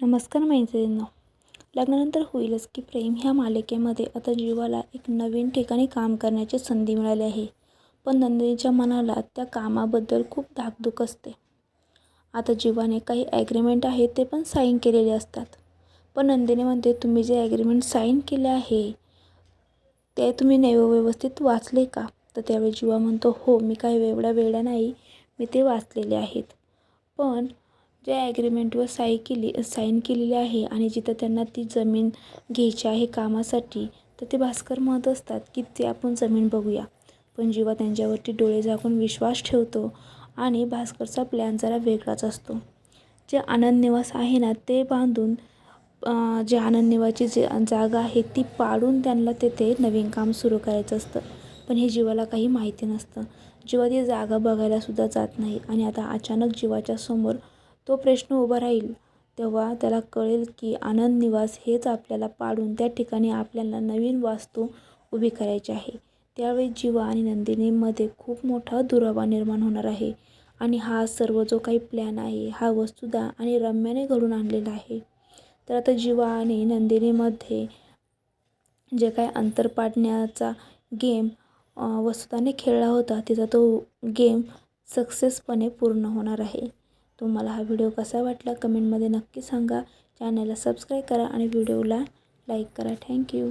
नमस्कार मैत्रिणींनो. लग्नानंतर होईलच की प्रेम ह्या मालिकेमध्ये आता जीवाला एक नवीन ठिकाणी काम करण्याची संधी मिळाली आहे. पण नंदिनीच्या मनाला त्या कामाबद्दल खूप धाकधूक असते. आता जीवाने काही ॲग्रीमेंट आहे ते पण साईन केलेले असतात. पण नंदिनी म्हणते तुम्ही जे ॲग्रीमेंट साईन केले आहे ते तुम्ही नैव व्यवस्थित वाचले का? तर त्यावेळी जीवा म्हणतो हो मी काही वेवडा वेळा नाही मी ते वाचलेले आहेत. पण जे ॲग्रीमेंटवर साई केली साईन केलेली आहे आणि जिथं त्यांना ती जमीन घ्यायची आहे कामासाठी तर ते भास्कर म्हणत असतात की ते आपण जमीन बघूया. पण जेव्हा त्यांच्यावरती डोळे झाकून विश्वास ठेवतो आणि भास्करचा प्लॅन जरा वेगळाच असतो. जे आनंद निवास आहे ना ते बांधून जे आनंद निवाची जे जागा आहे ती पाडून त्यांना तेथे नवीन काम सुरू करायचं असतं. पण हे जीवाला काही माहिती नसतं. जीवा ती जागा बघायलासुद्धा जात नाही आणि आता अचानक जीवाच्या समोर तो प्रश्न उभा राहील तेव्हा त्याला कळेल की आनंद निवास हेच आपल्याला पाडून त्या ठिकाणी आपल्याला नवीन वास्तू उभी करायची आहे. त्यावेळी जीवा आणि नंदिनीमध्ये खूप मोठा दुरावा निर्माण होणार आहे आणि हा सर्व जो काही प्लॅन आहे हा वस्तुदा आणि रम्याने घडून आणलेला आहे. तर आता जीवा आणि नंदिनीमध्ये जे काय अंतर पाडण्याचा गेम वस्तुदाने खेळला होता तिचा तो गेम सक्सेसपणे पूर्ण होणार आहे. तुम्हाला हा व्हिडिओ कसा वाटला कमेंटमध्ये नक्की सांगा. चॅनलला सबस्क्राईब करा आणि व्हिडिओला लाईक करा. थँक्यू.